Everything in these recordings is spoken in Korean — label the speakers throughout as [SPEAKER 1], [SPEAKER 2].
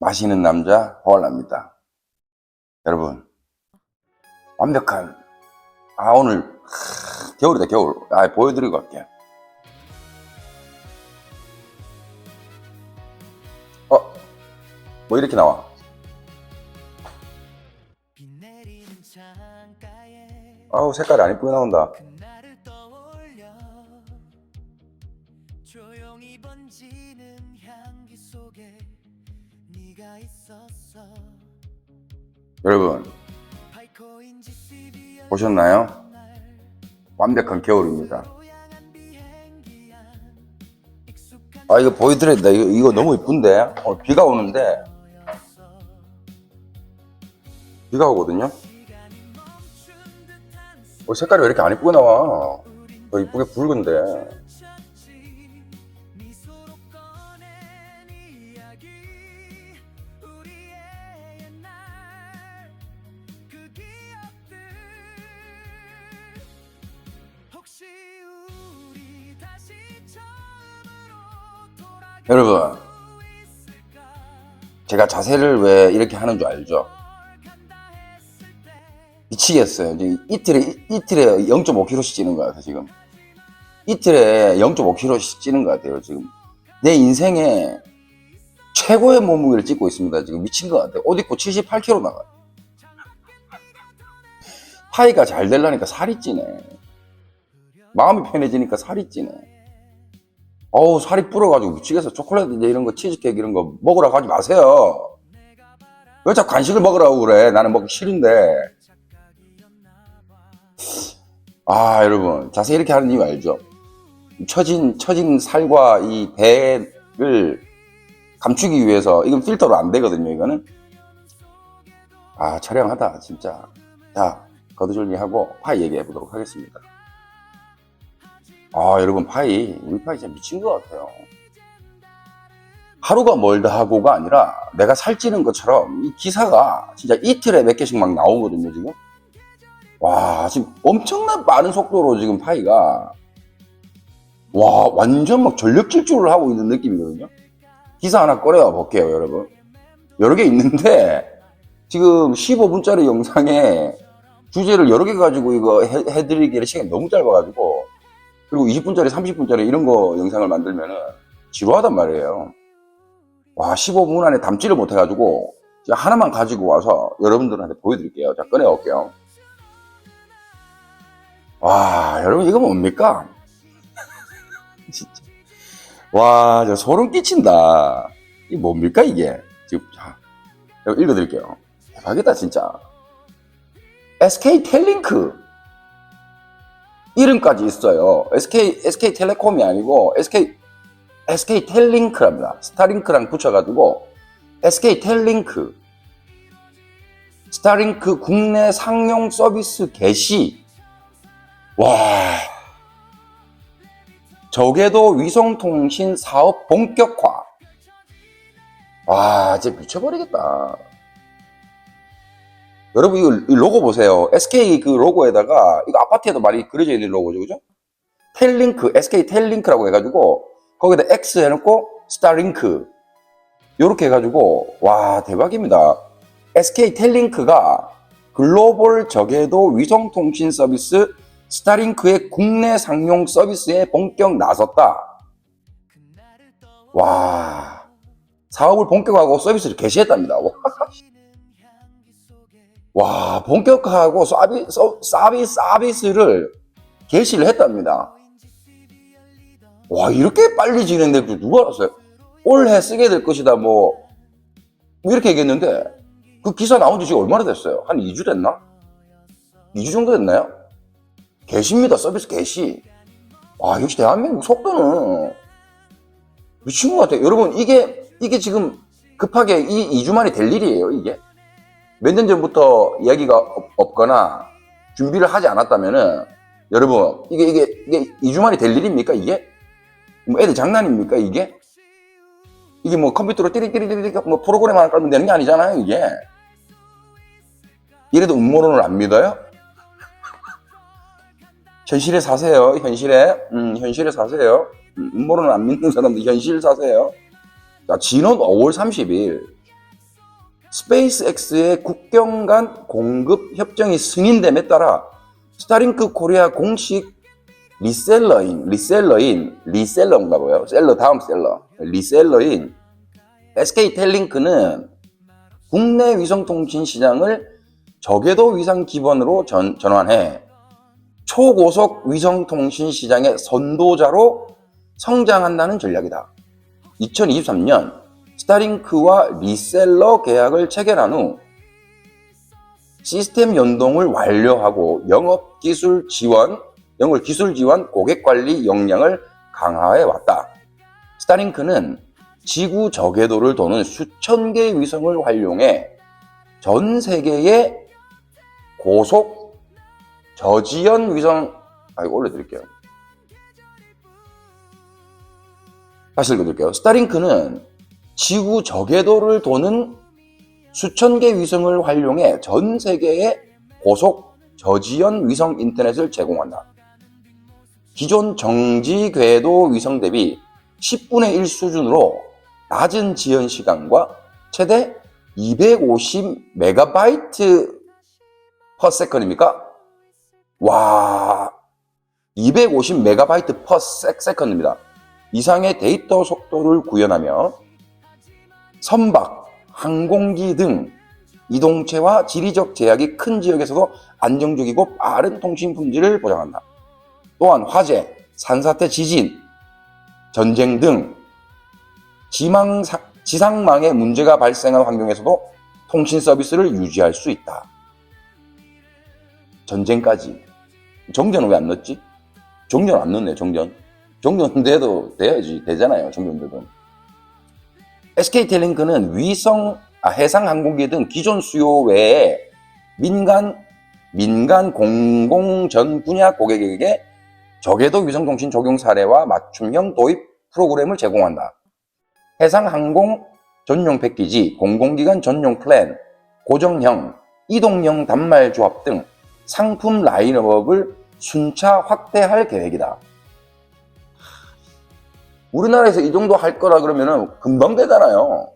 [SPEAKER 1] 마시는 남자 호알납니다. 여러분 완벽한 아 오늘 하, 겨울이다 겨울 아 보여드리고 갈게. 어뭐 이렇게 나와? 아우 색깔이 안 이쁘게 나온다. 겨울입니다. 아 이거 보여드려야 돼. 이거, 이거 너무 이쁜데 오늘 비가 오는데 비가 오거든요. 어, 색깔이 왜 이렇게 안 이쁘게 나와? 더 이쁘게 붉은데. 여러분 제가 자세를 왜 이렇게 하는 줄 알죠? 미치겠어요. 이제 이틀에 이틀에 0.5kg씩 찌는 것 같아 지금. 이틀에 0.5kg씩 찌는 것 같아요 지금. 내 인생에 최고의 몸무게를 찍고 있습니다 지금 미친 것 같아요. 옷 입고 78kg 나가. 파이가 잘 되려니까 살이 찌네. 마음이 편해지니까 살이 찌네. 어우 살이 불어가지고 미치겠어. 초콜릿 이제 이런 거 치즈케이크 이런 거 먹으라고 하지 마세요. 왜 자꾸 간식을 먹으라고 그래? 나는 먹기 싫은데. 아, 여러분. 자세히 이렇게 하는 이유 알죠? 처진, 처진 살과 이 배를 감추기 위해서, 이건 필터로 안 되거든요, 이거는. 아, 촬영하다, 진짜. 자, 거두절미하고 파이 얘기해 보도록 하겠습니다. 아, 여러분, 파이, 우리 파이 진짜 미친 것 같아요. 하루가 멀다 하고가 아니라 내가 살찌는 것처럼 이 기사가 진짜 이틀에 몇 개씩 막 나오거든요, 지금. 와, 지금 엄청난 빠른 속도로 지금 파이가 와, 완전 막 전력 질주를 하고 있는 느낌이거든요. 기사 하나 꺼내와 볼게요, 여러분. 여러 개 있는데 지금 15분짜리 영상에 주제를 여러 개 가지고 이거 해, 해드리기에 시간이 너무 짧아가지고 그리고 20분짜리, 30분짜리 이런 거 영상을 만들면은 지루하단 말이에요. 와, 15분 안에 담지를 못해가지고, 하나만 가지고 와서 여러분들한테 보여드릴게요. 자, 꺼내올게요. 와, 여러분, 이거 뭡니까? 진짜. 와, 저 소름 끼친다. 이게 뭡니까, 이게? 지금, 자, 읽어드릴게요. 대박이다, 진짜. SK 텔링크. 이름까지 있어요. SK, SK 텔레콤이 아니고, SK SK 텔링크랍니다. 스타링크랑 붙여가지고 SK 텔링크. 스타링크 국내 상용 서비스 개시. 와. 저궤도 위성통신 사업 본격화. 와 진짜 미쳐버리겠다 여러분 이 로고 보세요. SK 그 로고에다가 이거 아파트에도 많이 그려져 있는 로고죠. 그죠? 텔링크 SK 텔링크라고 해가지고 거기다 X 해놓고 스타링크 요렇게 해가지고 와 대박입니다. SK 텔링크가 글로벌 저궤도 위성통신 서비스 스타링크의 국내 상용 서비스에 본격 나섰다. 와 사업을 본격화하고 서비스를 개시했답니다. 와, 와 본격화하고 서비, 서, 서비스, 서비스를 개시를 했답니다 와 이렇게 빨리 진행될 줄 누가 알았어요? 올해 쓰게 될 것이다 뭐, 뭐 이렇게 얘기했는데 그 기사 나온 지 지금 얼마나 됐어요? 한 2주 됐나? 2주 정도 됐나요? 개시입니다 서비스 개시 와 역시 대한민국 속도는 미친 것 같아요 여러분 이게 이게 지금 급하게 이 2주 만에 될 일이에요 이게 몇 년 전부터 이야기가 없- 없거나 준비를 하지 않았다면은 여러분 이게 이게 이게 2주 만에 될 일입니까 이게? 뭐 애들 장난입니까 이게? 이게 뭐 컴퓨터로 띠리띠리띠리 뭐 프로그램 하나 깔면 되는 게 아니잖아요 이게 이래도 음모론을 안 믿어요? 현실에 사세요. 현실에. 음, 현실에 사세요. 음, 음모론을 안 믿는 사람들 현실 사세요. 자, 지난 5월 30일 스페이스X의 국경 간 공급 협정이 승인됨에 따라 스타링크 코리아 공식 리셀러인, 리셀러인, 리셀러인가 봐요. 셀러 다음 셀러. 리셀러인 SK텔링크는 국내 위성통신 시장을 저궤도 위상 기반으로 전, 전환해 초고속 위성통신 시장의 선도자로 성장한다는 전략이다. 2023년 스타링크와 리셀러 계약을 체결한 후 시스템 연동을 완료하고 영업 기술 지원, 영업 기술 지원, 고객 관리 역량을 강화해 왔다. 스타링크는 지구 저궤도를 도는 수천 개의 위성을 활용해 전 세계의 고속 저지연 위성 아 이거 올려드릴게요. 다시 읽어드릴게요. 스타링크는 지구 저궤도를 도는 수천 개 위성을 활용해 전 세계의 고속 저지연 위성 인터넷을 제공한다. 기존 정지 궤도 위성 대비 10분의 1 수준으로 낮은 지연 시간과 최대 250 메가바이트 퍼 세컨입니까? 와, 250 메가바이트 퍼 세컨입니다. 이상의 데이터 속도를 구현하며 선박, 항공기 등 이동체와 지리적 제약이 큰 지역에서도 안정적이고 빠른 통신 품질을 보장한다. 또한 화재, 산사태, 지진, 전쟁 등 지망, 지상망에 문제가 발생한 환경에서도 통신 서비스를 유지할 수 있다. 전쟁까지. 정전은 왜 안 넣었지? 정전 안 넣네, 정전. 정전 돼도 돼야지, 되잖아요, 정전돼도. SK텔링크는 위성, 아, 해상 항공기 등 기존 수요 외에 민간, 민간 공공 전 분야 고객에게 저궤도 위성통신 적용 사례와 맞춤형 도입 프로그램을 제공한다. 해상 항공 전용 패키지, 공공기관 전용 플랜, 고정형, 이동형 단말 조합 등 상품 라인업을 순차 확대할 계획이다. 우리나라에서 이 정도 할 거라 그러면은 금방 되잖아요.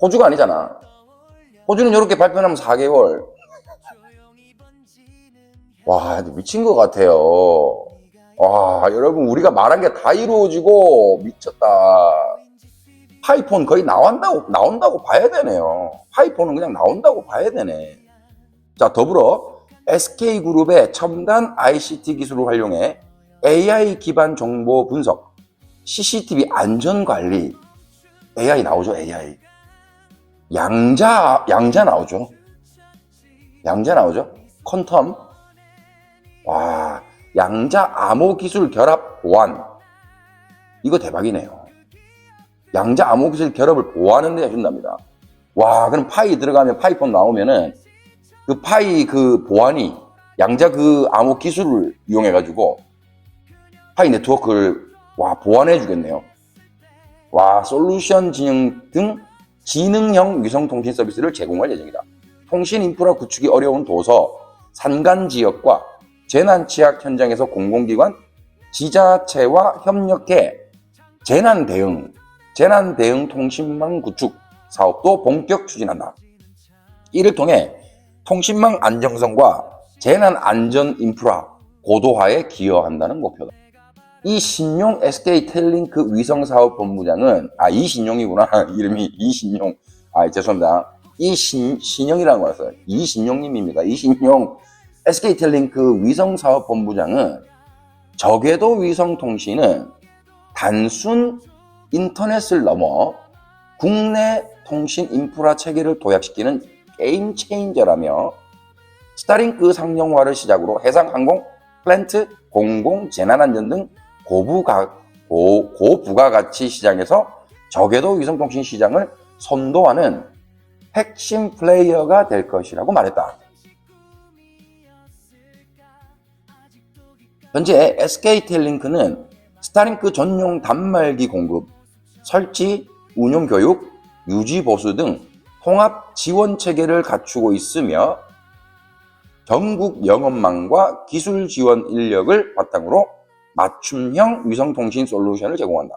[SPEAKER 1] 호주가 아니잖아. 호주는 이렇게 발표하면 4개월. 와, 미친 것 같아요. 와, 여러분, 우리가 말한 게 다 이루어지고, 미쳤다. 파이폰 거의 나온다고, 나온다고 봐야 되네요. 파이폰은 그냥 나온다고 봐야 되네. 자, 더불어 SK그룹의 첨단 ICT 기술을 활용해 AI 기반 정보 분석, CCTV 안전 관리, AI 나오죠, AI. 양자, 양자 나오죠. 양자 나오죠. 퀀텀. 와, 양자 암호 기술 결합 보안. 이거 대박이네요. 양자 암호 기술 결합을 보완하는 데 해준답니다. 와, 그럼 파이 들어가면 파이폰 나오면은 그 파이 그 보안이 양자 그 암호 기술을 이용해가지고 파이 네트워크를 와, 보완해 주겠네요. 와, 솔루션 진영 등 지능형 위성 통신 서비스를 제공할 예정이다. 통신 인프라 구축이 어려운 도서, 산간 지역과 재난 취약 현장에서 공공기관, 지자체와 협력해 재난 대응, 재난 대응 통신망 구축 사업도 본격 추진한다. 이를 통해 통신망 안정성과 재난 안전 인프라 고도화에 기여한다는 목표다. 이 신용 SK텔링크 위성사업 본부장은 아 이신용이구나. 이름이 이신용. 아 죄송합니다. 이신 신용이라는 거였어요. 이신용님입니다. 이신용 SK텔링크 위성사업 본부장은 저궤도 위성통신은 단순 인터넷을 넘어 국내 통신 인프라 체계를 도약시키는 게임 체인저라며 스타링크 상용화를 시작으로 해상 항공, 플랜트, 공공 재난안전 등 고부가, 고, 고부가가치 시장에서 저궤도 위성통신 시장을 선도하는 핵심 플레이어가 될 것이라고 말했다. 현재 SK텔링크는 스타링크 전용 단말기 공급, 설치, 운용 교육, 유지 보수 등 통합 지원 체계를 갖추고 있으며 전국 영업망과 기술 지원 인력을 바탕으로 맞춤형 위성통신 솔루션을 제공한다.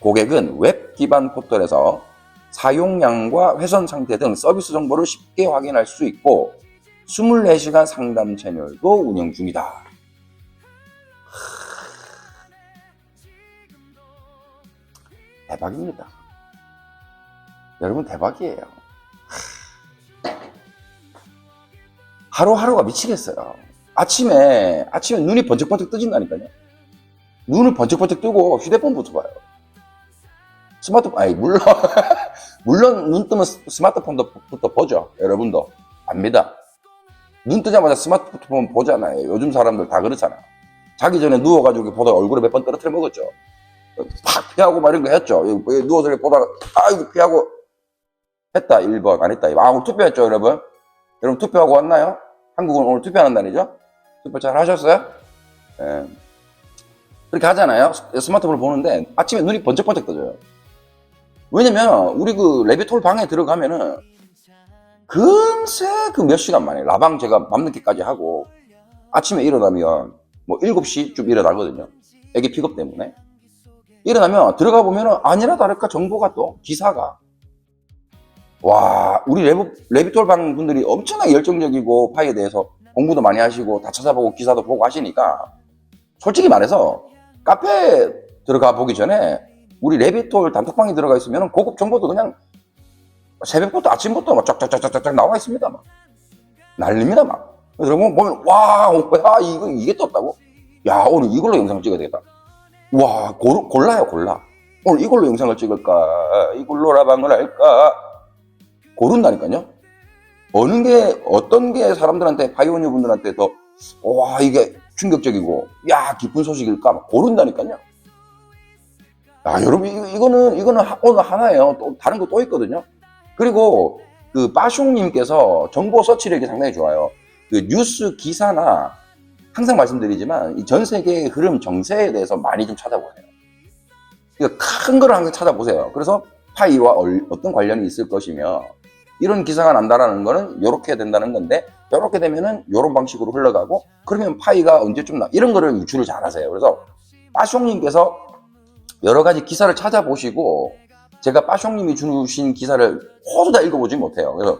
[SPEAKER 1] 고객은 웹 기반 포털에서 사용량과 회선 상태 등 서비스 정보를 쉽게 확인할 수 있고 24시간 상담 채널도 운영 중이다. 대박입니다. 여러분 대박이에요. 하루하루가 미치겠어요. 아침에 아침에 눈이 번쩍번쩍 뜨진다니까요. 눈을 번쩍번쩍 뜨고 휴대폰부터 봐요. 스마트폰 아니 물론 물론 눈 뜨면 스- 스마트폰부터 보죠. 여러분도 압니다. 눈 뜨자마자 스마트폰 보잖아요. 요즘 사람들 다 그렇잖아. 자기 전에 누워가지고 보다가 얼굴에 몇 번 떨어뜨려 먹었죠. 팍 피하고 막 이런 거 했죠. 누워서 보다가 아이고 피하고 했다 1번 안 했다 2번. 아 오늘 투표했죠 여러분? 여러분 투표하고 왔나요? 한국은 오늘 투표하는 날이죠? 투표 잘 하셨어요? 예. 그렇게 하잖아요. 스- 스마트폰을 보는데 아침에 눈이 번쩍번쩍 떠져요. 왜냐면 우리 그 레비톨 방에 들어가면은 금세 그 몇 시간 만에 라방 제가 밤늦게까지 하고 아침에 일어나면 뭐 7시쯤 일어나거든요. 애기 픽업 때문에. 일어나면 들어가 보면은 아니나 다를까 정보가 또 기사가 와 우리 레비, 레비톨 방 분들이 엄청나게 열정적이고 파이에 대해서 공부도 많이 하시고 다 찾아보고 기사도 보고 하시니까 솔직히 말해서 카페 들어가 보기 전에 우리 레비톨 단톡방에 들어가 있으면 고급 정보도 그냥 새벽부터 아침부터 막 쫙쫙쫙쫙쫙 나와 있습니다 막. 난립니다 막. 여러분 보면 와, 야 이거 이게 떴다고? 야 오늘 이걸로 영상 찍어야 되겠다. 와 고르, 골라요 골라. 오늘 이걸로 영상을 찍을까? 이걸로 라방을 할까? 고른다니까요? 어느 게 어떤 게 사람들한테 파이오니어 분들한테 더 와 이게 충격적이고 야 기쁜 소식일까? 막 고른다니까요. 야 여러분 이거, 이거는 이거는 하- 오늘 하나예요. 또 다른 거 또 있거든요. 그리고 그 빠숑님께서 정보 서치력이 상당히 좋아요. 그 뉴스 기사나 항상 말씀드리지만 이 전 세계의 흐름 정세에 대해서 많이 좀 찾아보세요. 그러니까 큰 거를 항상 찾아보세요. 그래서 파이와 얼- 어떤 관련이 있을 것이며 이런 기사가 난다라는 거는 이렇게 된다는 건데 이렇게 되면은 이런 방식으로 흘러가고 그러면 파이가 언제쯤 나 이런 거를 유추를 잘 하세요. 그래서 빠숑님께서 여러 가지 기사를 찾아보시고 제가 빠숑님이 주신 기사를 모두 다 읽어보지 못해요. 그래서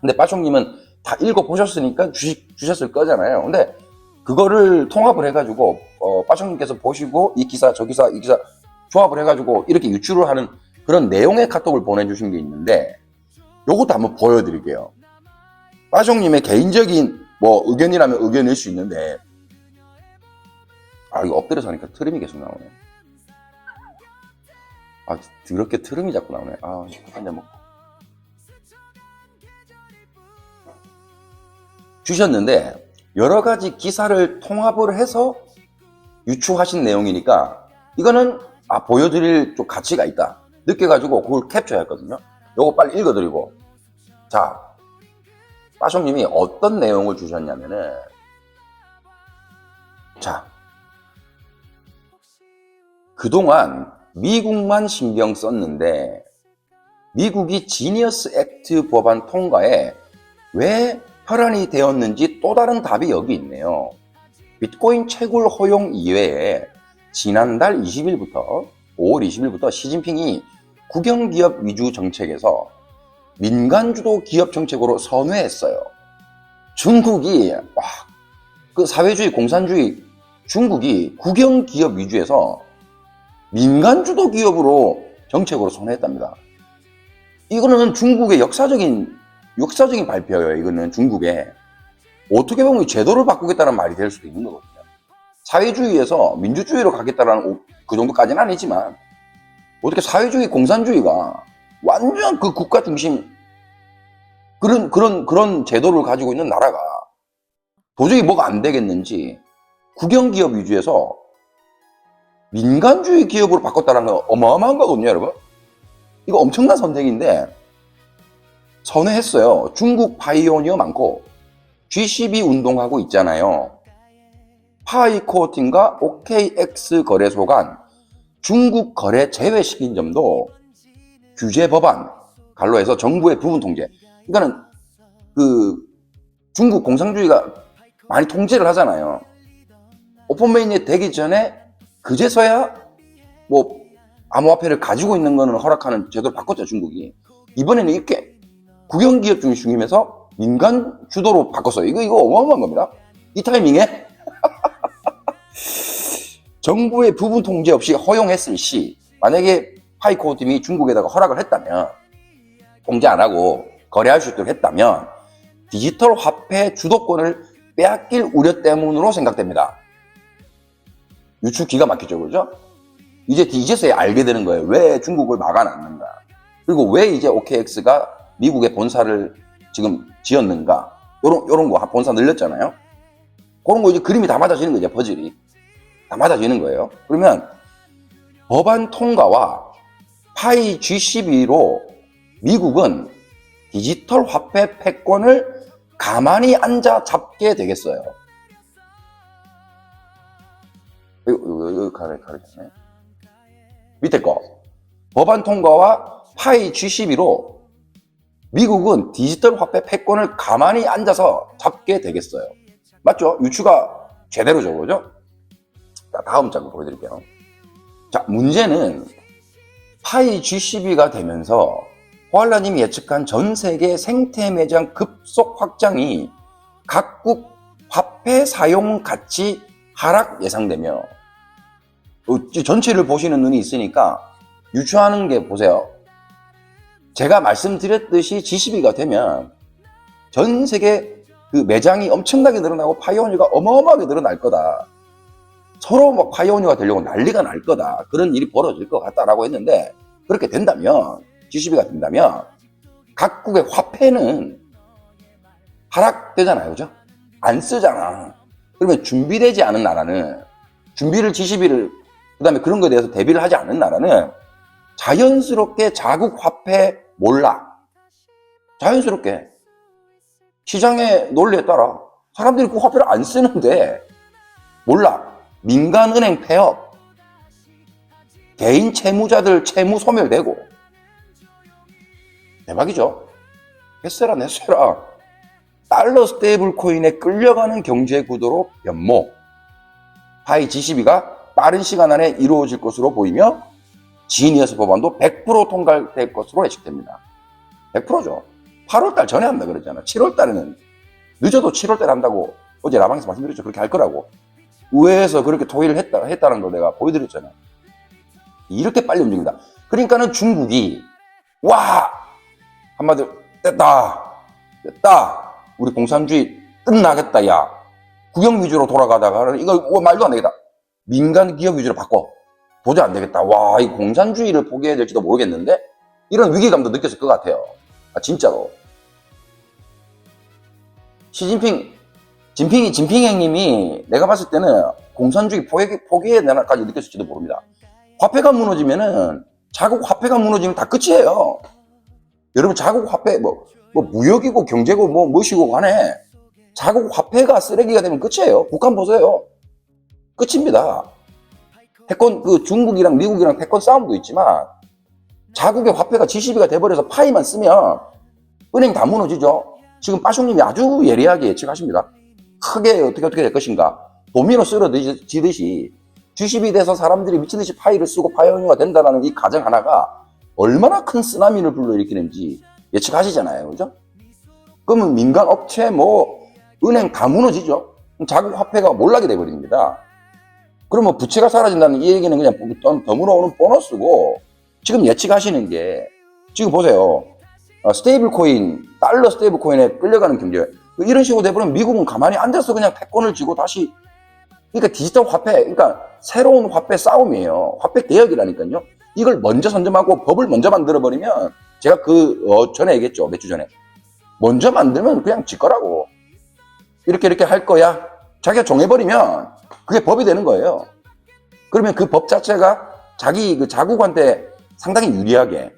[SPEAKER 1] 근데 빠숑님은 다 읽어보셨으니까 주시, 주셨을 거잖아요. 근데 그거를 통합을 해가지고 어, 빠숑님께서 보시고 이 기사 저 기사 이 기사 조합을 해가지고 이렇게 유추를 하는 그런 내용의 카톡을 보내주신 게 있는데 요것도 한번 보여드릴게요. 빠숑님의 개인적인 뭐 의견이라면 의견일 수 있는데 아 이거 엎드려서 하니까 트림이 계속 나오네. 아 더럽게 트림이 자꾸 나오네. 아 한잔 먹고 주셨는데 여러 가지 기사를 통합을 해서 유추하신 내용이니까 이거는 아 보여드릴 좀 가치가 있다 느껴가지고 그걸 캡처했거든요. 요거 빨리 읽어드리고 자 빠숑님이 어떤 내용을 주셨냐면은 자 그동안 미국만 신경 썼는데 미국이 지니어스 액트 법안 통과에 왜 혈안이 되었는지 또 다른 답이 여기 있네요. 비트코인 채굴 허용 이외에 지난달 20일부터 5월 20일부터 시진핑이 국영기업 위주 정책에서 민간주도 기업 정책으로 선회했어요. 중국이 와, 그 사회주의 공산주의 중국이 국영 기업 위주에서 민간주도 기업으로 정책으로 선회했답니다. 이거는 중국의 역사적인 역사적인 발표예요. 이거는 중국에 어떻게 보면 제도를 바꾸겠다는 말이 될 수도 있는 거거든요. 사회주의에서 민주주의로 가겠다라는 오- 그 정도까지는 아니지만 어떻게 사회주의 공산주의가 완전 그 국가 중심 그런 그런 그런 제도를 가지고 있는 나라가 도저히 뭐가 안 되겠는지 국영 기업 위주에서 민간주의 기업으로 바꿨다는 건 어마어마한 거거든요, 여러분. 이거 엄청난 선택인데 선회했어요. 중국 파이오니어 많고 GCB 운동하고 있잖아요. 파이코팅과 OKX 거래소 간 중국 거래 제외시킨 점도 규제 법안 갈로 해서 정부의 부분 통제. 그러니까는 그 중국 공산주의가 많이 통제를 하잖아요. 오픈메인이 되기 전에 그제서야 뭐 암호화폐를 가지고 있는 거는 허락하는 제도를 바꿨죠 중국이. 이번에는 이렇게 국영기업 중심에서 민간 주도로 바꿨어요. 이거 이거 어마어마한 겁니다. 이 타이밍에 정부의 부분 통제 없이 허용했을 시 만약에 파이코 팀이 중국에다가 허락을 했다면 통제 안 하고 거래할 수 있도록 했다면 디지털 화폐 주도권을 빼앗길 우려 때문으로 생각됩니다. 유출 기가 막히죠, 그죠? 이제 이제서야 알게 되는 거예요. 왜 중국을 막아놨는가. 그리고 왜 이제 OKX가 미국의 본사를 지금 지었는가. 요런, 요런 거 본사 늘렸잖아요. 그런 거 이제 그림이 다 맞아지는 거죠, 퍼즐이. 다 맞아지는 거예요. 그러면 법안 통과와 파이 G12로 미국은 디지털 화폐 패권을 가만히 앉아 잡게 되겠어요. 이거, 이거, 이거 가르, 가르쳤네. 밑에 거. 법안 통과와 파이 G12로 미국은 디지털 화폐 패권을 가만히 앉아서 잡게 되겠어요. 맞죠? 유추가 제대로죠, 그죠? 자, 다음 장을 보여드릴게요. 자, 문제는 파이 G12가 되면서 호알라님이 예측한 전 세계 생태 매장 급속 확장이 각국 화폐 사용 가치 하락 예상되며 전체를 보시는 눈이 있으니까 유추하는 게 보세요. 제가 말씀드렸듯이 G12가 되면 전 세계 그 매장이 엄청나게 늘어나고 파이오니가 어마어마하게 늘어날 거다. 서로 막 파이오니가 되려고 난리가 날 거다. 그런 일이 벌어질 것 같다라고 했는데 그렇게 된다면 G12가 된다면 각국의 화폐는 하락되잖아요. 그죠? 안 쓰잖아. 그러면 준비되지 않은 나라는 준비를 G12를 그다음에 그런 거에 대해서 대비를 하지 않는 나라는 자연스럽게 자국 화폐 몰라. 자연스럽게 시장의 논리에 따라 사람들이 그 화폐를 안 쓰는데 몰라. 민간은행 폐업, 개인 채무자들 채무 소멸되고 대박이죠. 했어라 냈어라. 달러 스테이블 코인에 끌려가는 경제 구도로 변모. 파이 G12가 빠른 시간 안에 이루어질 것으로 보이며 지니어스 법안도 100% 통과될 것으로 예측됩니다. 100%죠. 8월달 전에 한다 그랬잖아. 7월달에는 늦어도 7월달에 한다고 어제 라방에서 말씀드렸죠. 그렇게 할 거라고. 의회에서 그렇게 토의를 했다, 했다는 걸 내가 보여드렸잖아. 이렇게 빨리 움직인다. 그러니까는 중국이 와! 한마디로 됐다! 됐다! 우리 공산주의 끝나겠다 야! 국영 위주로 돌아가다가 이거 어, 말도 안 되겠다. 민간 기업 위주로 바꿔. 도저히 안 되겠다. 와 이 공산주의를 포기해야 될지도 모르겠는데 이런 위기감도 느꼈을 것 같아요. 아, 진짜로. 시진핑 진핑이 진핑 형님이 내가 봤을 때는 공산주의 포기, 포기해야 되나까지 느꼈을지도 모릅니다 화폐가 무너지면은 자국 화폐가 무너지면 다 끝이에요. 여러분 자국 화폐 뭐, 뭐 무역이고 경제고 뭐 무엇이고 간에 자국 화폐가 쓰레기가 되면 끝이에요. 북한 보세요. 끝입니다. 패권 그 중국이랑 미국이랑 패권 싸움도 있지만 자국의 화폐가 G12가 돼버려서 파이만 쓰면 은행 다 무너지죠. 지금 빠숑님이 아주 예리하게 예측하십니다. 크게 어떻게 어떻게 될 것인가. 도미노 쓰러지듯이 G12 돼서 사람들이 미친듯이 파이를 쓰고 파이오니가 된다는 이 가정 하나가 얼마나 큰 쓰나미를 불러일으키는지 예측하시잖아요. 그죠? 그러면 민간 업체, 뭐, 은행 다 무너지죠? 자국 화폐가 몰락이 돼버립니다. 그러면 부채가 사라진다는 이 얘기는 그냥 더- 덤으로 오는 보너스고, 지금 예측하시는 게, 지금 보세요. 어, 스테이블 코인, 달러 스테이블 코인에 끌려가는 경제. 이런 식으로 돼버리면 미국은 가만히 앉아서 그냥 패권을 쥐고 다시 그러니까 디지털 화폐, 그러니까 새로운 화폐 싸움이에요. 화폐 개혁이라니까요. 이걸 먼저 선점하고 법을 먼저 만들어버리면 제가 그 어, 전에 얘기했죠. 몇 주 전에. 먼저 만들면 그냥 지 거라고. 이렇게 이렇게 할 거야. 자기가 정해버리면 그게 법이 되는 거예요. 그러면 그 법 자체가 자기 그 자국한테 상당히 유리하게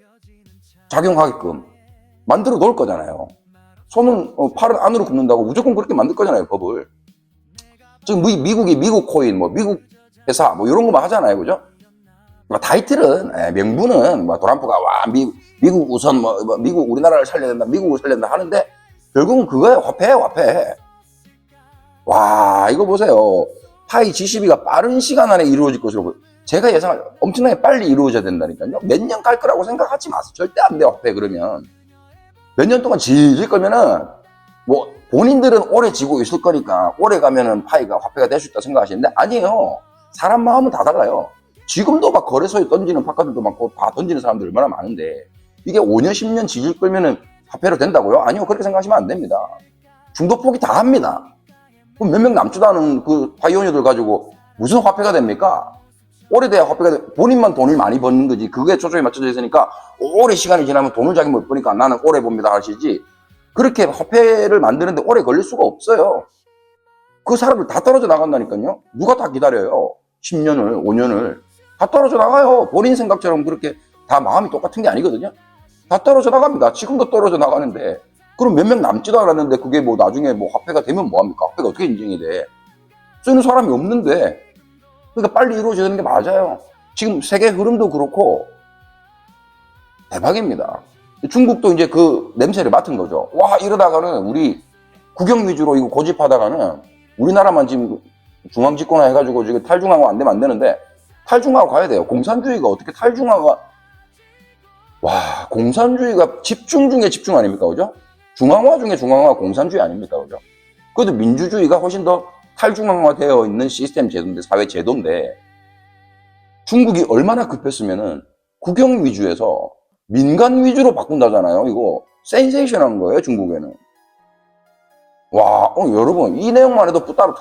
[SPEAKER 1] 작용하게끔 만들어 놓을 거잖아요. 손은 어, 팔은 안으로 굽는다고 무조건 그렇게 만들 거잖아요. 법을. 지금 미- 미국이 미국 코인, 뭐 미국 회사, 뭐 이런 거만 하잖아요, 그죠? 뭐 타이틀은 예, 명분은 뭐 도란프가 와 미, 미국 우선 뭐, 뭐 미국 우리나라를 살려야 된다, 미국을 살려야 된다 하는데 결국은 그거예요. 화폐예요, 화폐. 와, 이거 보세요. 파이 G12가 빠른 시간 안에 이루어질 것으로 보여. 제가 예상할 엄청나게 빨리 이루어져야 된다니까요. 몇 년 갈 거라고 생각하지 마세요. 절대 안 돼요, 화폐 그러면. 몇 년 동안 질질 거면은 뭐 본인들은 오래 지고 있을 거니까 오래 가면은 파이가 화폐가 될 수 있다 생각하시는데 아니에요. 사람 마음은 다 달라요. 지금도 막 거래소에 던지는 파카들도 많고 다 던지는 사람들 얼마나 많은데 이게 5년, 10년 지질 끌면은 화폐로 된다고요? 아니요. 그렇게 생각하시면 안 됩니다. 중도 포기 다 합니다. 그럼 몇 명 남지도 않은 그 파이오니어들 가지고 무슨 화폐가 됩니까? 오래돼야 화폐가 돼. 본인만 돈을 많이 버는 거지. 그게 초점이 맞춰져 있으니까 오래 시간이 지나면 돈을 자기 못 버니까 나는 오래 봅니다 하시지. 그렇게 화폐를 만드는데 오래 걸릴 수가 없어요. 그 사람들 다 떨어져 나간다니까요. 누가 다 기다려요. 10년을, 5년을. 다 떨어져 나가요. 본인 생각처럼 그렇게 다 마음이 똑같은 게 아니거든요. 다 떨어져 나갑니다. 지금도 떨어져 나가는데. 그럼 몇 명 남지도 않았는데 그게 뭐 나중에 뭐 화폐가 되면 뭐합니까? 화폐가 어떻게 인정이 돼? 쓰는 사람이 없는데. 그러니까 빨리 이루어져야 되는 게 맞아요. 지금 세계 흐름도 그렇고 대박입니다. 중국도 이제 그 냄새를 맡은 거죠. 와, 이러다가는 우리 국영 위주로 이거 고집하다가는 우리나라만 지금 중앙 집권화 해가지고 지금 탈중앙화 안 되면 안 되는데 탈중화가 가야 돼요. 공산주의가 어떻게 탈중화가 와, 공산주의가 집중 중에 집중 아닙니까? 그죠? 중앙화 중에 중앙화 공산주의 아닙니까? 그죠? 그래도 민주주의가 훨씬 더 탈중앙화 되어 있는 시스템 제도인데, 사회 제도인데, 중국이 얼마나 급했으면은 국영 위주에서 민간 위주로 바꾼다잖아요. 이거 센세이션한 거예요, 중국에는. 와, 어, 여러분, 이 내용만 해도 뿌따르타.